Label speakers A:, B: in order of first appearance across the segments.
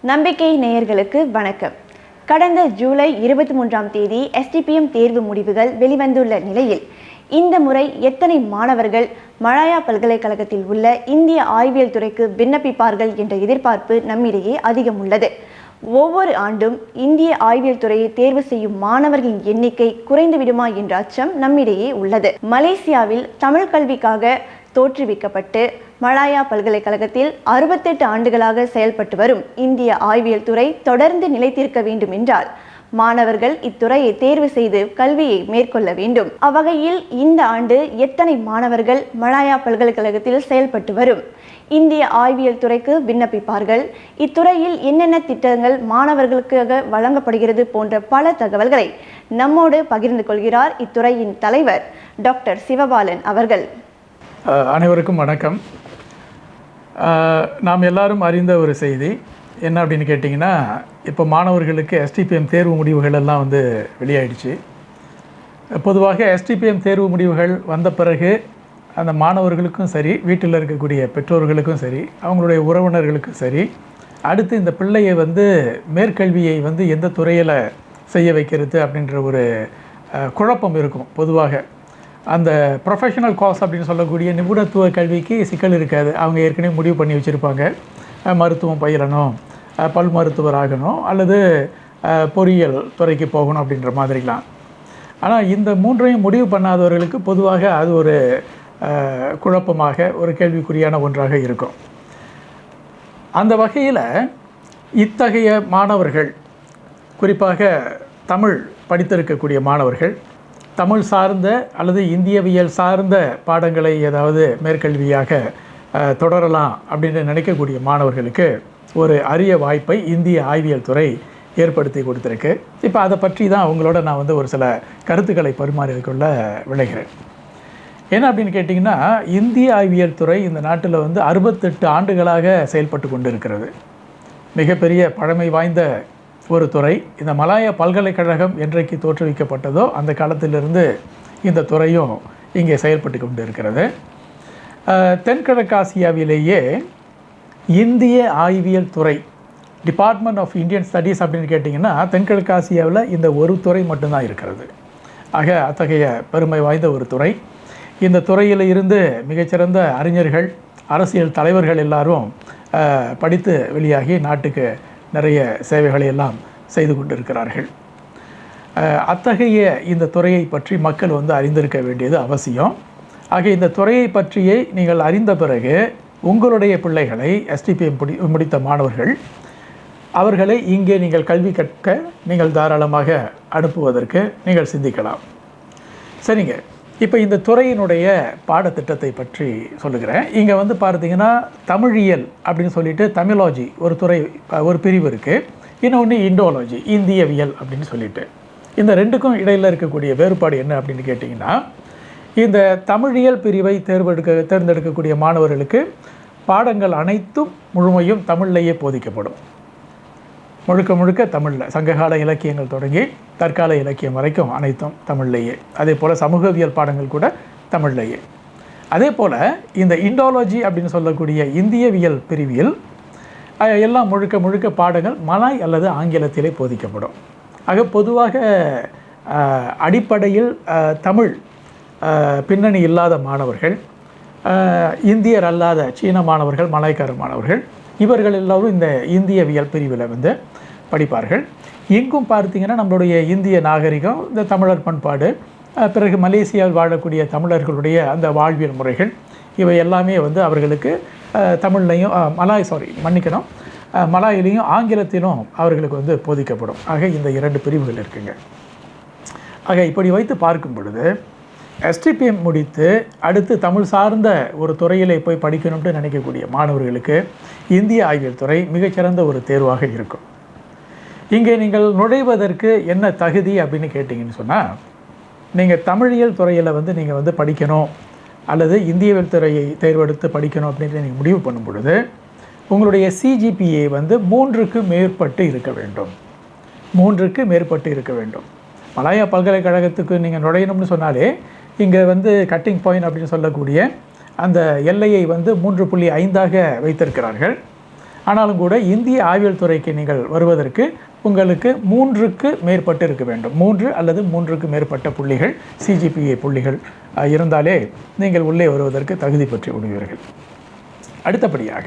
A: நம்பிக்கை நேயர்களுக்கு வணக்கம். கடந்த ஜூலை இருபத்தி மூன்றாம் தேதி எஸ்டிபிஎம் தேர்வு முடிவுகள் வெளிவந்துள்ள நிலையில் இந்த முறை எத்தனை மாணவர்கள் மலாயா பல்கலைக்கழகத்தில் உள்ள இந்திய ஆய்வியல் துறைக்கு விண்ணப்பிப்பார்கள் என்ற எதிர்பார்ப்பு நம்மிடையே அதிகம் உள்ளது. ஒவ்வொரு ஆண்டும் இந்திய ஆய்வியல் துறையை தேர்வு செய்யும் மாணவர்களின் எண்ணிக்கை குறைந்துவிடுமா என்ற அச்சம் நம்மிடையே உள்ளது. மலேசியாவில் தமிழ் கல்விக்காக தோற்றுவிக்கப்பட்டு மலாயா பல்கலைக்கழகத்தில் அறுபத்தெட்டு ஆண்டுகளாக செயல்பட்டு வரும் இந்திய ஆய்வியல் துறை தொடர்ந்து நிலைத்திருக்க வேண்டும் என்றால் மாணவர்கள் இத்துறையை தேர்வு செய்து கல்வியை மேற்கொள்ள வேண்டும். அவ்வகையில் இந்த ஆண்டு எத்தனை மாணவர்கள் மலாயா பல்கலைக்கழகத்தில் செயல்பட்டு வரும்? இந்திய ஆய்வியல் துறைக்கு விண்ணப்பிப்பார்கள். இத்துறையில் என்னென்ன திட்டங்கள் மாணவர்களுக்காக வழங்கப்படுகிறது போன்ற பல தகவல்களை நம்மோடு பகிர்ந்து கொள்கிறார் இத்துறையின் தலைவர் டாக்டர் சிவபாலன் அவர்கள்.
B: அனைவருக்கும் வணக்கம். நாம் எல்லாரும் அறிந்த ஒரு செய்தி. என்ன அப்படின்னு கேட்டிங்கன்னா இப்போ மாணவர்களுக்கு எஸ்டிபிஎம் தேர்வு முடிவுகள் எல்லாம் வந்து வெளியாயிடுச்சு. பொதுவாக எஸ்டிபிஎம் தேர்வு முடிவுகள் வந்த பிறகு அந்த மாணவர்களுக்கும் சரி வீட்டில் இருக்கக்கூடிய பெற்றோர்களுக்கும் சரி அவங்களுடைய உறவினர்களுக்கும் சரி அடுத்து இந்த பிள்ளையை வந்து மேற்கல்வியை வந்து எந்த துறையில் செய்ய வைக்கிறது அப்படின்ற ஒரு குழப்பம் இருக்கும் பொதுவாக. அந்த ப்ரொஃபஷனல் கோர்ஸ் அப்படின்னு சொல்லக்கூடிய நிபுணத்துவ கல்விக்கு சிக்கல் இருக்காது. அவங்க ஏற்கனவே முடிவு பண்ணி வச்சுருப்பாங்க. மருத்துவம் பயிலணும் பல் மருத்துவர் ஆகணும் அல்லது பொறியியல் துறைக்கு போகணும் அப்படின்ற மாதிரிலாம். ஆனால் இந்த மூன்றையும் முடிவு பண்ணாதவர்களுக்கு பொதுவாக அது ஒரு குழப்பமாக ஒரு கேள்விக்குறியான ஒன்றாக இருக்கும். அந்த வகையில் இத்தகைய மாணவர்கள் குறிப்பாக தமிழ் படித்திருக்கக்கூடிய மாணவர்கள் தமிழ் சார்ந்த அல்லது இந்தியவியல் சார்ந்த பாடங்களை ஏதாவது மேற்கல்வியாக தொடரலாம் அப்படின்னு நினைக்கக்கூடிய மாணவர்களுக்கு ஒரு அரிய வாய்ப்பை இந்திய ஆய்வியல் துறை ஏற்படுத்தி கொடுத்துருக்கு. இப்போ அதை பற்றி தான் உங்களோட நான் வந்து ஒரு சில கருத்துக்களை பரிமாறிக்கொள்ள விளைகிறேன். என்ன அப்படின்னு கேட்டிங்கன்னா இந்திய ஆய்வியல் துறை இந்த நாட்டில் வந்து அறுபத்தெட்டு ஆண்டுகளாக செயல்பட்டு கொண்டு இருக்கிறது மிகப்பெரிய பழமை வாய்ந்த ஒரு துறை இந்த மலாய பல்கலைக்கழகம் என்றைக்கு தோற்றுவிக்கப்பட்டதோ அந்த காலத்திலிருந்து இந்த துறையும் இங்கே செயல்பட்டு கொண்டு இருக்கிறது தென்கிழக்காசியாவிலேயே இந்திய ஆய்வியல் துறை டிபார்ட்மெண்ட் ஆஃப் இந்தியன் ஸ்டடீஸ் அப்படின்னு கேட்டிங்கன்னா தென்கிழக்காசியாவில் இந்த ஒரு துறை மட்டும்தான் இருக்கிறது. ஆக அத்தகைய பெருமை வாய்ந்த ஒரு துறை. இந்த துறையில் இருந்து மிகச்சிறந்த அறிஞர்கள் அரசியல் தலைவர்கள் எல்லாரும் படித்து வெளியாகி நாட்டுக்கு நிறைய சேவைகளை எல்லாம் செய்து கொண்டிருக்கிறார்கள். அத்தகைய இந்த துறையை பற்றி மக்கள் வந்து அறிந்திருக்க வேண்டியது அவசியம். ஆக இந்த துறையை பற்றியே நீங்கள் அறிந்த பிறகு உங்களுடைய பிள்ளைகளை எஸ்டிபிஎம் முடி முடித்த மாணவர்கள் அவர்களை இங்கே நீங்கள் கல்வி கற்க நீங்கள் தாராளமாக அனுப்புவதற்கு நீங்கள் சிந்திக்கலாம். சரிங்க. இப்போ இந்த துறையினுடைய பாடத்திட்டத்தை பற்றி சொல்லுகிறேன். இங்கே வந்து பார்த்தீங்கன்னா தமிழியல் அப்படின்னு சொல்லிட்டு தமிழாஜி ஒரு துறை ஒரு பிரிவு இருக்குது இன்னொன்று இண்டோலாஜி இந்தியவியல் அப்படின்னு சொல்லிட்டு. இந்த ரெண்டுக்கும் இடையில் இருக்கக்கூடிய வேறுபாடு என்ன அப்படின்னு கேட்டிங்கன்னா இந்த தமிழியல் பிரிவை தேர்வெடுக்க தேர்ந்தெடுக்கக்கூடிய மாணவர்களுக்கு பாடங்கள் அனைத்தும் முழுமையும் தமிழ்லேயே போதிக்கப்படும். முழுக்க முழுக்க தமிழில். சங்ககால இலக்கியங்கள் தொடங்கி தற்கால இலக்கியம் வரைக்கும் அனைத்தும் தமிழ்லேயே. அதே போல் சமூகவியல் பாடங்கள் கூட தமிழ்லேயே. அதே போல் இந்த இண்டோலஜி அப்படின்னு சொல்லக்கூடிய இந்தியவியல் பிரிவில் எல்லாம் முழுக்க முழுக்க பாடங்கள் மலாய் அல்லது ஆங்கிலத்திலே போதிக்கப்படும். ஆக பொதுவாக அடிப்படையில் தமிழ் பின்னணி இல்லாத மாணவர்கள் இந்தியர் அல்லாத சீன மாணவர்கள் மலாய்க்கார மாணவர்கள் இவர்கள் எல்லோரும் இந்த இந்தியவியல் பிரிவில் வந்து படிப்பார்கள். எங்கும் பார்த்தீங்கன்னா நம்மளுடைய இந்திய நாகரிகம் இந்த தமிழர் பண்பாடு பிறகு மலேசியாவில் வாழக்கூடிய தமிழர்களுடைய அந்த வாழ்வியல் முறைகள் இவை எல்லாமே வந்து அவர்களுக்கு தமிழ்லையும் மலாய் சாரி மன்னிக்கணும். மலாயிலையும் ஆங்கிலத்திலும் அவர்களுக்கு வந்து போதிக்கப்படும். ஆக இந்த இரண்டு பிரிவுகள் இருக்குங்க. ஆக இப்படி வைத்து பார்க்கும் பொழுது எஸ்டிபிஎம் முடித்து அடுத்து தமிழ் சார்ந்த ஒரு துறையிலே போய் படிக்கணும்னு நினைக்கக்கூடிய மாணவர்களுக்கு இந்திய ஆய்வியல் துறை மிகச்சிறந்த ஒரு தேர்வாக இருக்கும். இங்கே நீங்கள் நுழைவதற்கு என்ன தகுதி அப்படின்னு கேட்டிங்கன்னு சொன்னால் நீங்கள் தமிழியல் துறையில் வந்து நீங்கள் வந்து படிக்கணும் அல்லது இந்தியவியல் துறையை தேர்வெடுத்து படிக்கணும் அப்படின்னு நீங்கள் முடிவு பண்ணும் பொழுது உங்களுடைய சிஜிபிஏ வந்து மூன்றுக்கு மேற்பட்டு இருக்க வேண்டும். மூன்றுக்கு மேற்பட்டு இருக்க வேண்டும். மலாயா பல்கலைக்கழகத்துக்கு நீங்கள் நுழையணும்னு சொன்னாலே இங்கே வந்து கட்டிங் பாயிண்ட் அப்படின்னு சொல்லக்கூடிய அந்த எல்லையை வந்து மூன்று புள்ளி ஐந்தாக வைத்திருக்கிறார்கள். ஆனாலும் கூட இந்திய ஆய்வியல் துறைக்கு நீங்கள் வருவதற்கு உங்களுக்கு மூன்றுக்கு மேற்பட்டு இருக்க வேண்டும். மூன்று அல்லது மூன்றுக்கு மேற்பட்ட புள்ளிகள் சிஜிபிஏ புள்ளிகள் இருந்தாலே நீங்கள் உள்ளே வருவதற்கு தகுதி பெற்று விடுவீர்கள் அடுத்தபடியாக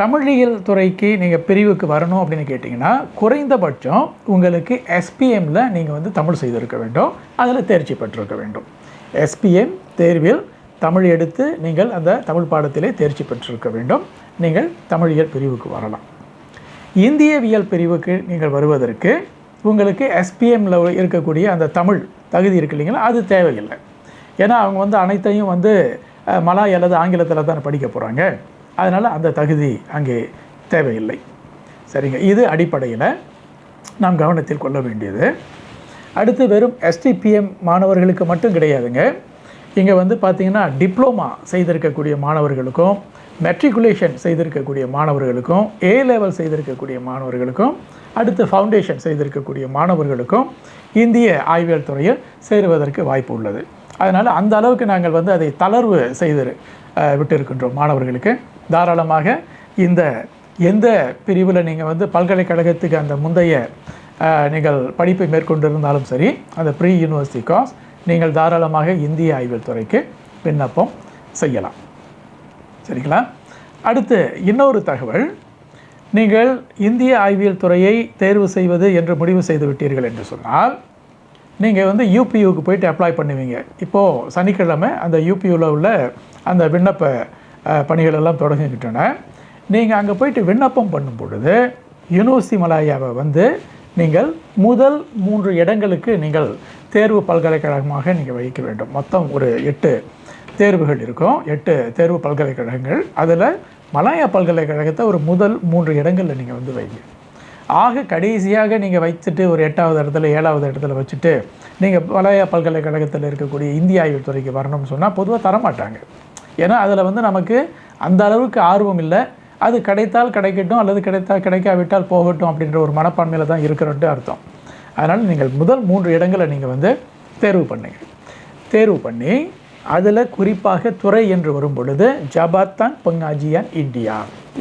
B: தமிழியல் துறைக்கு நீங்கள் பிரிவுக்கு வரணும் அப்படின்னு கேட்டிங்கன்னா குறைந்தபட்சம் உங்களுக்கு எஸ்பிஎம்மில் நீங்கள் வந்து தமிழ் செய்திருக்க வேண்டும். அதில் தேர்ச்சி பெற்றிருக்க வேண்டும். எஸ்பிஎம் தேர்வில் தமிழ் எடுத்து நீங்கள் அந்த தமிழ் பாடத்திலே தேர்ச்சி பெற்றிருக்க வேண்டும். நீங்கள் தமிழியல் பிரிவுக்கு வரலாம். இந்தியவியல் பிரிவுக்கு நீங்கள் வருவதற்கு உங்களுக்கு எஸ்பிஎம்மில் இருக்கக்கூடிய அந்த தமிழ் தகுதி இருக்கு இல்லைங்களா? அது தேவையில்லை. ஏன்னா அவங்க வந்து அனைத்தையும் வந்து மலாய் அல்லது ஆங்கிலத்தில் தான் படிக்க போகிறாங்க அதனால் அந்த தகுதி அங்கே தேவையில்லை. சரிங்க. இது அடிப்படையில் நாம் கவனத்தில் கொள்ள வேண்டியது. அடுத்து வெறும் எஸ்டிபிஎம் மாணவர்களுக்கு மட்டும் கிடையாதுங்க. இங்கே வந்து பார்த்திங்கன்னா டிப்ளோமா செய்திருக்கக்கூடிய மாணவர்களுக்கும் மெட்ரிகுலேஷன் செய்திருக்கக்கூடிய மாணவர்களுக்கும் ஏ லெவல் செய்திருக்கக்கூடிய மாணவர்களுக்கும் அடுத்து ஃபவுண்டேஷன் செய்திருக்கக்கூடிய மாணவர்களுக்கும் இந்திய ஆய்வியல் துறையில் சேருவதற்கு வாய்ப்பு உள்ளது. அதனால் அந்த அளவுக்கு நாங்கள் வந்து அதை தளர்வு செய்து விட்டு இருக்கின்றோம் மாணவர்களுக்கு. தாராளமாக இந்த எந்த பிரிவில் நீங்கள் வந்து பல்கலைக்கழகத்துக்கு அந்த முந்தைய நீங்கள் படிப்பை மேற்கொண்டிருந்தாலும் சரி அந்த ப்ரீ யூனிவர்சிட்டி காஸ் நீங்கள் தாராளமாக இந்திய ஆய்வியல் துறைக்கு விண்ணப்பம் செய்யலாம். சரிங்களா? அடுத்து இன்னொரு தகவல். நீங்கள் இந்திய ஆய்வியல் துறையை தேர்வு செய்வது என்று முடிவு செய்து விட்டீர்கள் என்று சொன்னால் நீங்கள் வந்து யூபியூக்கு போயிட்டு அப்ளை பண்ணுவீங்க. இப்போது சனிக்கிழமை அந்த யூபியூவில் உள்ள அந்த விண்ணப்ப பணிகள் எல்லாம் தொடங்குகின்றன நீங்கள் அங்கே போயிட்டு விண்ணப்பம் பண்ணும் பொழுது யூனிவர்சிட்டி மலாயாவை வந்து நீங்கள் முதல் மூன்று இடங்களுக்கு நீங்கள் தேர்வு பல்கலைக்கழகமாக நீங்கள் வைக்க வேண்டும். மொத்தம் ஒரு எட்டு தேர்வுகள் இருக்கும். எட்டு தேர்வு பல்கலைக்கழகங்கள். அதில் மலாயா பல்கலைக்கழகத்தை ஒரு முதல் மூன்று இடங்களில் நீங்கள் வந்து வைங்க. ஆக கடைசியாக நீங்கள் வைத்துட்டு ஒரு எட்டாவது இடத்துல ஏழாவது இடத்துல வச்சுட்டு நீங்கள் மலாயா பல்கலைக்கழகத்தில் இருக்கக்கூடிய இந்திய ஆய்வுத்துறைக்கு வரணும்னு சொன்னால் பொதுவாக தரமாட்டாங்க. ஏன்னா அதில் வந்து நமக்கு அந்த அளவுக்கு ஆர்வம் இல்லை. அது கிடைத்தால் கிடைக்கட்டும் அல்லது கிடைத்தால் கிடைக்காவிட்டால் போகட்டும் அப்படின்ற ஒரு மனப்பான்மையில் தான் இருக்கிறோன்ட்டு அர்த்தம். அதனால் நீங்கள் முதல் மூன்று இடங்களை நீங்கள் வந்து தேர்வு பண்ணுங்க. தேர்வு பண்ணி அதில் குறிப்பாக துறை என்று வரும் பொழுது ஜபாத்தான் பங்காஜியான் இந்தியா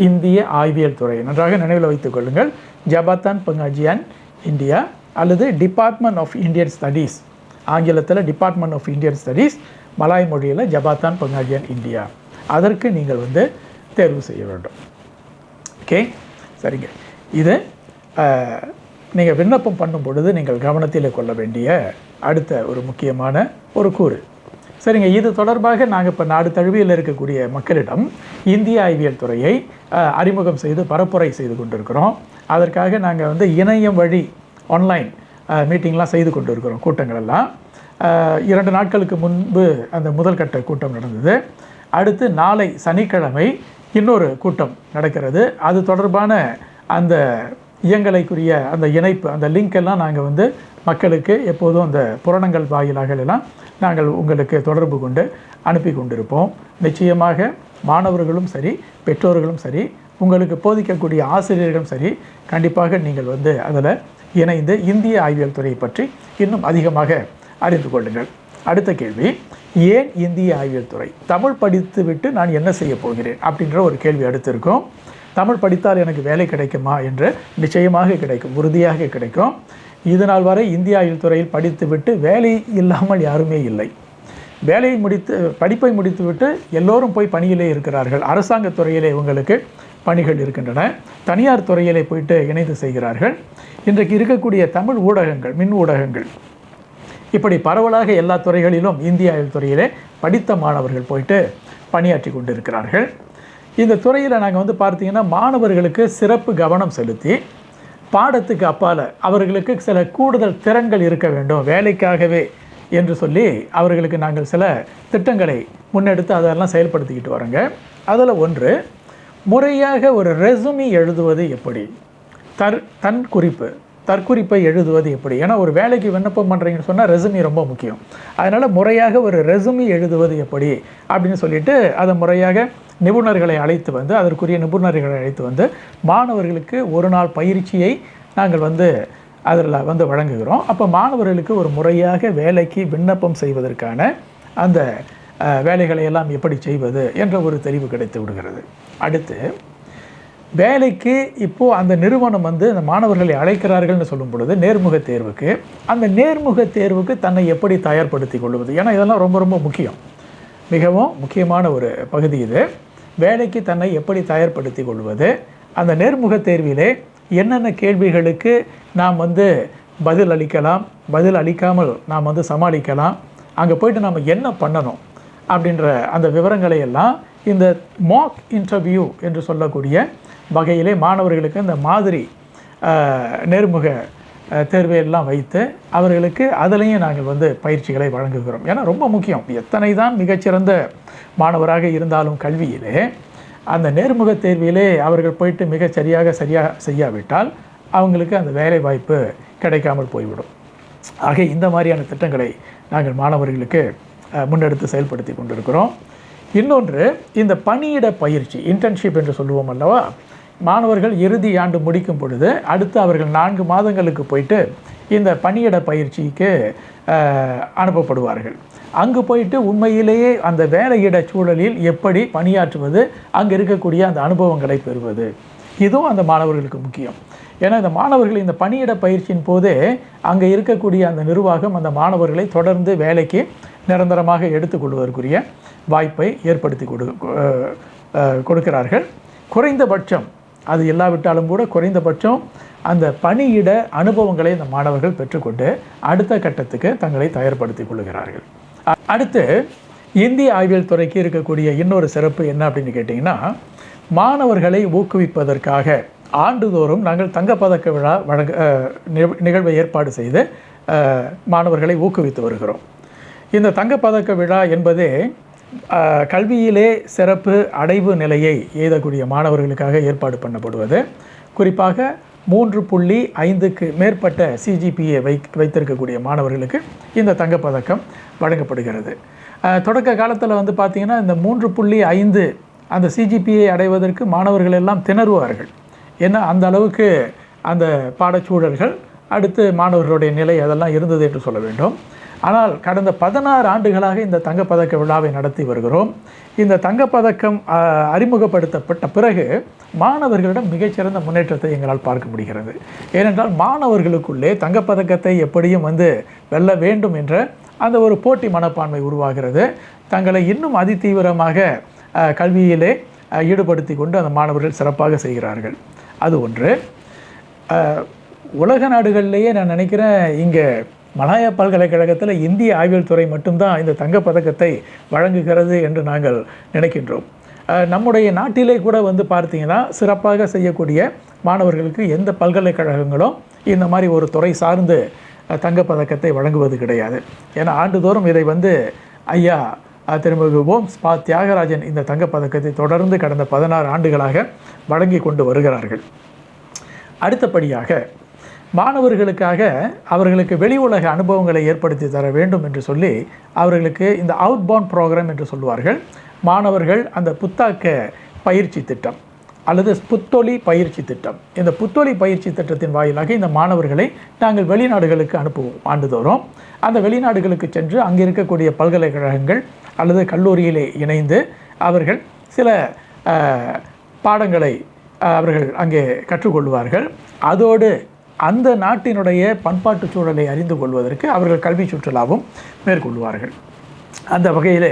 B: இந்திய ஆய்வியல் துறை. நன்றாக நினைவில் வைத்துக் கொள்ளுங்கள். ஜபாத்தான் பங்காஜியான் இந்தியா அல்லது டிபார்ட்மெண்ட் ஆஃப் இந்தியன் ஸ்டடீஸ் ஆங்கிலத்தில் department of Indian studies Malay மொழியில் ஜபாத்தான் பங்காஜியான் இந்தியா. அதற்கு நீங்கள் வந்து தேர்வு செய்ய வேண்டும். ஓகே? சரிங்க. இது நீங்கள் விண்ணப்பம் பண்ணும் பொழுது நீங்கள் கவனத்தில் கொள்ள வேண்டிய அடுத்த ஒரு முக்கியமான ஒரு கூறு. சரிங்க. இது தொடர்பாக நாங்கள் இப்போ நாடு தழுவியில் இருக்கக்கூடிய மக்களிடம் இந்திய அறிவியல் துறையை அறிமுகம் செய்து பரப்புரை செய்து கொண்டிருக்கிறோம். அதற்காக நாங்கள் வந்து இணையம் வழி ஆன்லைன் மீட்டிங்லாம் செய்து கொண்டு இருக்கிறோம் கூட்டங்கள் எல்லாம் இரண்டு நாட்களுக்கு முன்பு அந்த முதல் கட்ட கூட்டம் நடந்தது. அடுத்து நாளை சனிக்கிழமை இன்னொரு கூட்டம் நடக்கிறது. அது தொடர்பான அந்த இயங்கலைக்குரிய அந்த இணைப்பு அந்த லிங்க் எல்லாம் நாங்கள் வந்து மக்களுக்கு எப்போதும் அந்த புராணங்கள் வாயிலாக எல்லாம் நாங்கள் உங்களுக்கு தொடர்பு கொண்டு அனுப்பி கொண்டிருப்போம். நிச்சயமாக மாணவர்களும் சரி பெற்றோர்களும் சரி உங்களுக்கு போதிக்கக்கூடிய ஆசிரியர்களும் சரி கண்டிப்பாக நீங்கள் வந்து அதில் இணைந்து இந்திய ஆய்வியல் துறையை பற்றி இன்னும் அதிகமாக அறிந்து கொள்ளுங்கள். அடுத்த கேள்வி ஏன் இந்திய ஆய்வியல் துறை? தமிழ் படித்து விட்டு நான் என்ன செய்ய போகிறேன்? அப்படின்ற ஒரு கேள்வி அடுத்திருக்கும். தமிழ் படித்தால் எனக்கு வேலை கிடைக்குமா என்று நிச்சயமாக கிடைக்கும் உறுதியாக கிடைக்கும். இது நாள் வரை இந்திய ஆய்வில் துறையில் படித்துவிட்டு வேலை இல்லாமல் யாருமே இல்லை. வேலையை முடித்து படிப்பை முடித்துவிட்டு எல்லோரும் போய் பணியிலே இருக்கிறார்கள். அரசாங்கத் துறையிலே இவங்களுக்கு பணிகள் இருக்கின்றன. தனியார் துறையிலே போயிட்டு இணைந்து செய்கிறார்கள். இன்றைக்கு இருக்கக்கூடிய தமிழ் ஊடகங்கள் மின் ஊடகங்கள் இப்படி பரவலாக எல்லா துறைகளிலும் இந்திய ஆய்வுத் துறையிலே படித்த மாணவர்கள் போயிட்டு பணியாற்றி கொண்டிருக்கிறார்கள். இந்த துறையில் நாங்கள் வந்து பார்த்திங்கன்னா மாணவர்களுக்கு சிறப்பு கவனம் செலுத்தி பாடத்துக்கு அப்பால் அவர்களுக்கு சில கூடுதல் திறன்கள் இருக்க வேண்டும் வேலைக்காகவே என்று சொல்லி அவர்களுக்கு நாங்கள் சில திட்டங்களை முன்னெடுத்து அதெல்லாம் செயல்படுத்திக்கிட்டு வரோங்க. அதில் ஒன்று முறையாக ஒரு ரெசுமி எழுதுவது எப்படி? தர் தன் குறிப்பு. தற்குறிப்பை எழுதுவது எப்படி? ஏன்னா ஒரு வேலைக்கு விண்ணப்பம் பண்ணுறீங்கன்னு சொன்னால் ரெசுமி ரொம்ப முக்கியம். அதனால் முறையாக ஒரு ரெசுமி எழுதுவது எப்படி? அப்படின்னு சொல்லிட்டு அதை முறையாக நிபுணர்களை அழைத்து வந்து அதற்குரிய நிபுணர்களை அழைத்து வந்து மாணவர்களுக்கு ஒரு நாள் பயிற்சியை நாங்கள் வந்து அதில் வந்து வழங்குகிறோம். அப்போ மாணவர்களுக்கு ஒரு முறையாக வேலைக்கு விண்ணப்பம் செய்வதற்கான அந்த வேலைகளை எல்லாம் எப்படி செய்வது என்ற ஒரு தெளிவு கிடைத்து விடுகிறது. அடுத்து வேலைக்கு இப்போது அந்த நிறுவனம் வந்து அந்த மாணவர்களை அழைக்கிறார்கள்னு சொல்லும் பொழுது நேர்முக தேர்வுக்கு அந்த நேர்முக தேர்வுக்கு தன்னை எப்படி தயார்படுத்தி கொள்வது? ஏன்னா இதெல்லாம் ரொம்ப ரொம்ப முக்கியம். மிகவும் முக்கியமான ஒரு பகுதி இது. வேலைக்கு தன்னை எப்படி தயார்படுத்தி கொள்வது? அந்த நேர்முக தேர்விலே என்னென்ன கேள்விகளுக்கு நாம் வந்து பதில் அளிக்கலாம்? பதில் அளிக்காமல் நாம் வந்து சமாளிக்கலாம்? அங்கே போயிட்டு நாம் என்ன பண்ணணும்? அப்படின்ற அந்த விவரங்களை எல்லாம் இந்த மாக் இன்டர்வியூ என்று சொல்லக்கூடிய வகையிலே மாணவர்களுக்கு இந்த மாதிரி நேர்முக தேர்வையெல்லாம் வைத்து அவர்களுக்கு அதிலையும் நாங்கள் வந்து பயிற்சிகளை வழங்குகிறோம். ஏன்னா ரொம்ப முக்கியம். எத்தனை தான் மிகச்சிறந்த மாணவராக இருந்தாலும் கல்வியிலே அந்த நேர்முக தேர்விலே அவர்கள் போயிட்டு மிகச் சரியாக சரியாக செய்யாவிட்டால் அவங்களுக்கு அந்த வேலை வாய்ப்பு கிடைக்காமல் போய்விடும். ஆக இந்த மாதிரியான திட்டங்களை நாங்கள் மாணவர்களுக்கு முன்னெடுத்து செயல்படுத்தி கொண்டிருக்கிறோம். இன்னொன்று இந்த பணியிட பயிற்சி இன்டர்ன்ஷிப் என்று சொல்லுவோம் அல்லவா? மாணவர்கள் இறுதி ஆண்டு முடிக்கும் பொழுது அடுத்து அவர்கள் நான்கு மாதங்களுக்கு போயிட்டு இந்த பணியிட பயிற்சிக்கு அனுப்பப்படுவார்கள். அங்கு போயிட்டு உண்மையிலேயே அந்த வேலையிட சூழலில் எப்படி பணியாற்றுவது அங்கே இருக்கக்கூடிய அந்த அனுபவங்களை பெறுவது. இதுவும் அந்த மாணவர்களுக்கு முக்கியம். ஏன்னா இந்த மாணவர்கள் இந்த பணியிட பயிற்சியின் போதே அங்கே இருக்கக்கூடிய அந்த நிர்வாகம் அந்த மாணவர்களை தொடர்ந்து வேலைக்கு நிரந்தரமாக எடுத்துக்கொள்வதற்குரிய வாய்ப்பை ஏற்படுத்தி கொடு கொடுக்கிறார்கள். குறைந்தபட்சம் அது இல்லாவிட்டாலும் கூட குறைந்தபட்சம் அந்த பணியிட அனுபவங்களை இந்த மாணவர்கள் பெற்றுக்கொண்டு அடுத்த கட்டத்துக்கு தங்களை தயார்படுத்திக் கொள்கிறார்கள். அடுத்து இந்திய ஆய்வியல் துறைக்கு இருக்கக்கூடிய இன்னொரு சிறப்பு என்ன அப்படின்னு கேட்டிங்கன்னா மாணவர்களை ஊக்குவிப்பதற்காக ஆண்டுதோறும் நாங்கள் தங்கப்பதக்க விழா வழங்க நிகழ்வை ஏற்பாடு செய்து மாணவர்களை ஊக்குவித்து வருகிறோம். இந்த தங்கப்பதக்க விழா என்பதே கல்வியிலே சிறப்பு அடைவு நிலையை எழுதக்கூடிய மாணவர்களுக்காக ஏற்பாடு பண்ணப்படுவது. குறிப்பாக மூன்று புள்ளி ஐந்துக்கு மேற்பட்ட சிஜிபிஏ வை வைத்திருக்கக்கூடிய மாணவர்களுக்கு இந்த தங்கப்பதக்கம் வழங்கப்படுகிறது. தொடக்க காலத்தில் வந்து பார்த்திங்கன்னா இந்த மூன்று புள்ளி ஐந்து அந்த சிஜிபிஏ அடைவதற்கு மாணவர்கள் எல்லாம் திணறுவார்கள். ஏன்னா அந்த அளவுக்கு அந்த பாடச்சூழல்கள் அடுத்து மாணவர்களுடைய நிலை அதெல்லாம் இருந்தது என்று சொல்ல வேண்டும். ஆனால் கடந்த பதினாறு ஆண்டுகளாக இந்த தங்கப்பதக்க விழாவை நடத்தி வருகிறோம். இந்த தங்கப்பதக்கம் அறிமுகப்படுத்தப்பட்ட பிறகு மாணவர்களிடம் மிகச்சிறந்த முன்னேற்றத்தை எங்களால் பார்க்க முடிகிறது. ஏனென்றால் மாணவர்களுக்குள்ளே தங்கப்பதக்கத்தை எப்படியும் வந்து வெல்ல வேண்டும் என்ற அந்த ஒரு போட்டி மனப்பான்மை உருவாகிறது. தங்களை இன்னும் அதிதீவிரமாக கல்வியிலே ஈடுபடுத்தி கொண்டு அந்த மாணவர்கள் சிறப்பாக செய்கிறார்கள். அது ஒன்று. உலக நாடுகளிலேயே நான் நினைக்கிறேன் இங்கே மலாயா பல்கலைக்கழகத்தில் இந்திய ஆய்வியல் துறை மட்டும்தான் இந்த தங்கப்பதக்கத்தை வழங்குகிறது என்று நாங்கள் நினைக்கின்றோம். நம்முடைய நாட்டிலே கூட வந்து பார்த்தீங்கன்னா சிறப்பாக செய்யக்கூடிய மாணவர்களுக்கு எந்த பல்கலைக்கழகங்களும் இந்த மாதிரி ஒரு துறை சார்ந்து தங்கப்பதக்கத்தை வழங்குவது கிடையாது. ஏன்னா ஆண்டுதோறும் இதை வந்து ஐயா அஹ், திருமிகு ஓம்ஸ் தியாகராஜன் இந்த தங்கப்பதக்கத்தை தொடர்ந்து கடந்த பதினாறு ஆண்டுகளாக வழங்கி கொண்டு வருகிறார்கள். அடுத்தபடியாக மாணவர்களுக்காக அவர்களுக்கு வெளி உலக அனுபவங்களை ஏற்படுத்தி தர வேண்டும் என்று சொல்லி அவர்களுக்கு இந்த அவுட்பவுண்ட் ப்ரோக்ராம் என்று சொல்லுவார்கள். மாணவர்கள் அந்த புத்தாக்க பயிற்சி திட்டம் அல்லது புத்தொலி பயிற்சி திட்டம். இந்த புத்தொலி பயிற்சி திட்டத்தின் வாயிலாக இந்த மாணவர்களை நாங்கள் வெளிநாடுகளுக்கு அனுப்புவோம் ஆண்டுதோறும். அந்த வெளிநாடுகளுக்கு சென்று அங்கே இருக்கக்கூடிய பல்கலைக்கழகங்கள் அல்லது கல்லூரியிலே இணைந்து அவர்கள் சில பாடங்களை அவர்கள் அங்கே கற்றுக்கொள்வார்கள். அதோடு அந்த நாட்டினுடைய பண்பாட்டு சூழலை அறிந்து கொள்வதற்கு அவர்கள் கல்வி சுற்றுலாவும் மேற்கொள்வார்கள். அந்த வகையிலே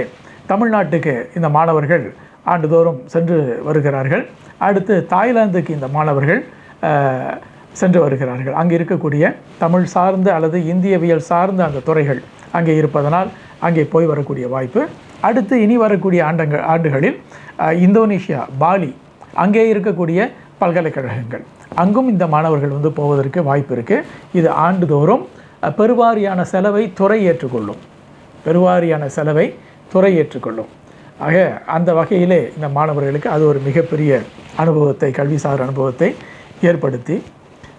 B: தமிழ்நாட்டுக்கு இந்த மாணவர்கள் ஆண்டுதோறும் சென்று வருகிறார்கள். அடுத்து தாய்லாந்துக்கு இந்த மாணவர்கள் சென்று வருகிறார்கள். அங்கே இருக்கக்கூடிய தமிழ் சார்ந்த அல்லது இந்தியவியல் சார்ந்த அந்த துறைகள் அங்கே இருப்பதனால் அங்கே போய் வரக்கூடிய வாய்ப்பு. அடுத்து இனி வரக்கூடிய ஆண்டங்கள் ஆண்டுகளில் இந்தோனேஷியா பாலி அங்கே இருக்கக்கூடிய பல்கலைக்கழகங்கள். அங்கும் இந்த மாணவர்கள் வந்து போவதற்கு வாய்ப்பு இருக்குது இது ஆண்டுதோறும் பெருவாரியான செலவை துறை ஏற்றுக்கொள்ளும் பெருவாரியான செலவை துறை ஏற்றுக்கொள்ளும் ஆக அந்த வகையிலே இந்த மாணவர்களுக்கு அது ஒரு மிகப்பெரிய அனுபவத்தை கல்விசார் அனுபவத்தை ஏற்படுத்தி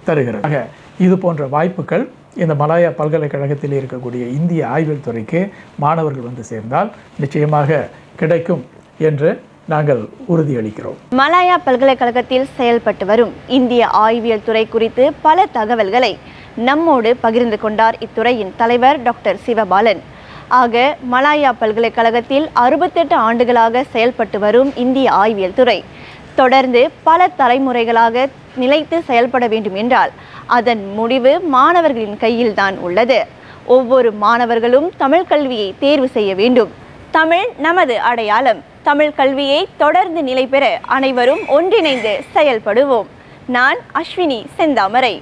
B: தருகிறது. ஆக இது போன்ற வாய்ப்புகள் இந்த மலாயா பல்கலைக்கழகத்தில் இருக்கக்கூடிய இந்திய ஆய்வில் துறைக்கு மாணவர்கள் வந்து சேர்ந்தால் நிச்சயமாக கிடைக்கும் என்று நாங்கள் உறுதியளிக்கிறோம்.
A: மலாயா பல்கலைக்கழகத்தில் செயல்பட்டு வரும் இந்திய ஆய்வியல் துறை குறித்து பல தகவல்களை நம்மோடு பகிர்ந்து கொண்டார் இத்துறையின் தலைவர் டாக்டர் சிவபாலன். ஆக மலாயா பல்கலைக்கழகத்தில் அறுபத்தெட்டு ஆண்டுகளாக செயல்பட்டு வரும் இந்திய ஆய்வியல் துறை. தொடர்ந்து பல தலைமுறைகளாக நிலைத்து செயல்பட வேண்டும் என்றால் அதன் முடிவு மாணவர்களின் கையில்தான் உள்ளது. ஒவ்வொரு மாணவர்களும் தமிழ் கல்வியை தேர்வு செய்ய வேண்டும். தமிழ் நமது அடையாளம். தமிழ் கல்வியை தொடர்ந்து நிலைபெற அனைவரும் ஒன்றிணைந்து செயல்படுவோம். நான் அஸ்வினி செந்தாமரை.